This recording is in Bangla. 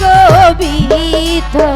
কবিতা